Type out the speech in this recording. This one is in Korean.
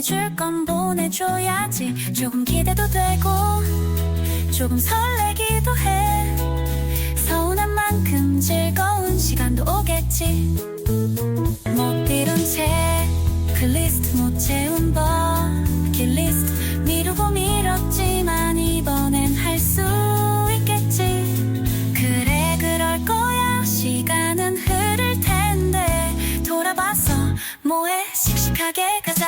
보내줄 건 보내줘야지. 조금 기대도 되고 조금 설레기도 해. 서운한 만큼 즐거운 시간도 오겠지. 못 빌은 채 그 클리스트 못 채운 버킷리스트 그 미루고 미뤘지만 이번엔 할 수 있겠지. 그래 그럴 거야. 시간은 흐를 텐데. 돌아봐서 뭐해? 씩씩하게 가자.